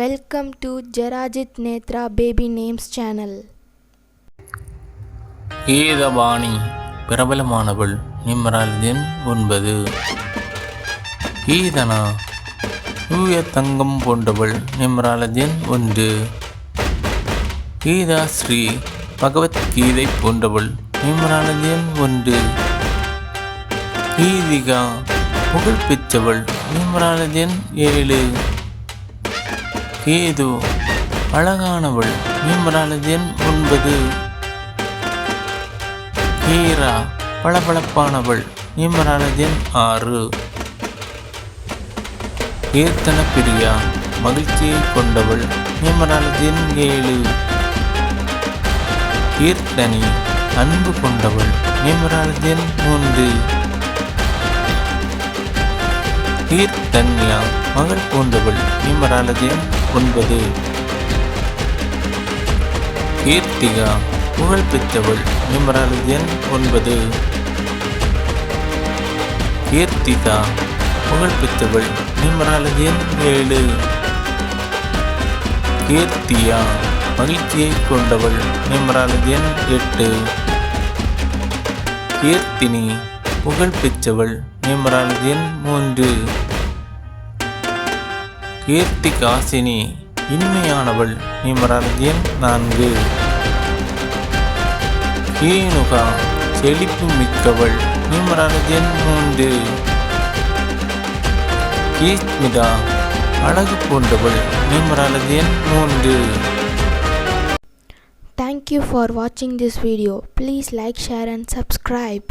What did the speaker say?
Welcome to ஜெராஜித் Nethra baby names channel Geethavani பிரபலமானவள் நிம்ரால் எண் ஒன்பது. கீதனா தூய தங்கம் போன்றவள் நிம்ரால் எண் ஒன்று. கீதா ஸ்ரீ பகவத்கீதை போன்றவள் நிம்ரால் எண் ஒன்று. கீதிகா புகழ் பெற்றவள் நிம்ரால் எண் ஏழு. கேது அழகானவள் நிம்ரால் எண் ஒன்பது. ஹீரா பளபளப்பானவள் நிம்மரானதின் ஆறு. கீர்த்தன பிரியா மகிழ்ச்சியை கொண்டவள் நிம்மரானதின் ஏழு. கீர்த்தனி அன்பு கொண்டவள் நிம்மரானதின் மூன்று. கீர்த்தன்யா மகள் போன்றவள் நிம்மரானதின் ஒன்பது. கீர்த்திகா புகழ் பெற்றவள் எண் ஒன்பது. கீர்த்திகா புகழ்பெற்றவள் பெற்றவள் எண் ஏழு. கீர்த்தியா மகிழ்ச்சியை கொண்டவள் நிமரால் எண் எட்டு. கீர்த்தினி புகழ்பெற்றவள் பெற்றவள் எண் மூன்று. கீர்த்திகாசினி இனிமையானவள் நிமரர் எண் நான்கு ஏனுகா செழிப்பு மிக்கவள் நிமரானதென் மூன்று கீஸ்மிதா அழகு போன்றவள் நிமரானதென் மூன்று Thank you for watching this video. Please like, share, and subscribe.